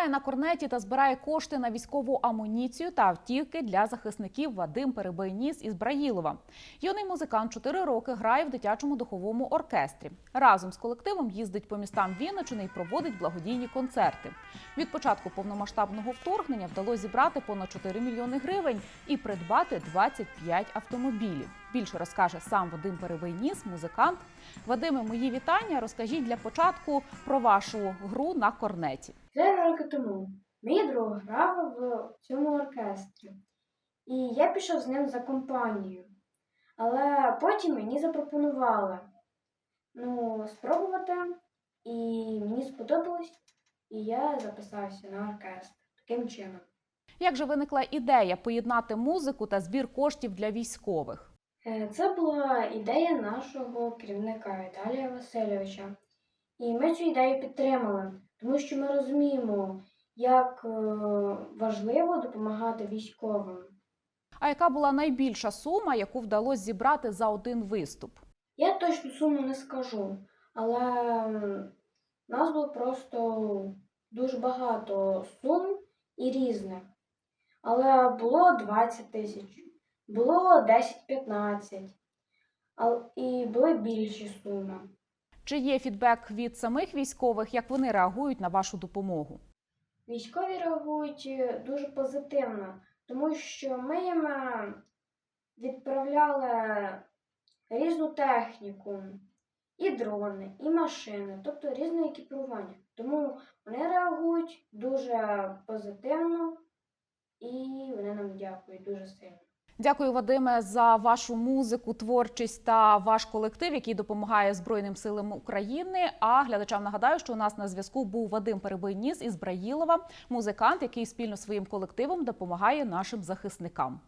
Грає на корнеті та збирає кошти на військову амуніцію та автівки для захисників Вадим Перебийніс із Браїлова. Юний музикант 4 роки грає в дитячому духовому оркестрі. Разом з колективом їздить по містам Вінничини і проводить благодійні концерти. Від початку повномасштабного вторгнення вдалося зібрати понад 4 мільйони гривень і придбати 25 автомобілів. Більше розкаже сам Вадим Перебийніс, музикант. Вадиме, мої вітання. Розкажіть для початку про вашу гру на корнеті. Три роки тому мій друг грав в цьому оркестрі, і я пішов з ним за компанію. Але потім мені запропонували ну, спробувати, і мені сподобалось, і я записався на оркестр таким чином. Як же виникла ідея поєднати музику та збір коштів для військових? Е, Це була ідея нашого керівника Віталія Васильовича. І ми цю ідею підтримали, тому що ми розуміємо, як е, важливо допомагати військовим. А яка була найбільша сума, яку вдалося зібрати за один виступ? Я точну суму не скажу, але нас було просто дуже багато сум і різних. Але було 20 тисяч, було 10-15, ал- і були більші суми. Чи є фідбек від самих військових, як вони реагують на вашу допомогу? Військові реагують е, дуже позитивно, тому що ми їм е, відправляли різну техніку, і дрони, і машини, тобто різне екіпірування. Тому вони реагують дуже позитивно і вони нам дякують дуже сильно. Дякую, Вадиме, за вашу музику, творчість та ваш колектив, який допомагає Збройним силам України. А глядачам нагадаю, що у нас на зв'язку був Вадим Перебийніс із Браїлова, музикант, який спільно своїм колективом допомагає нашим захисникам.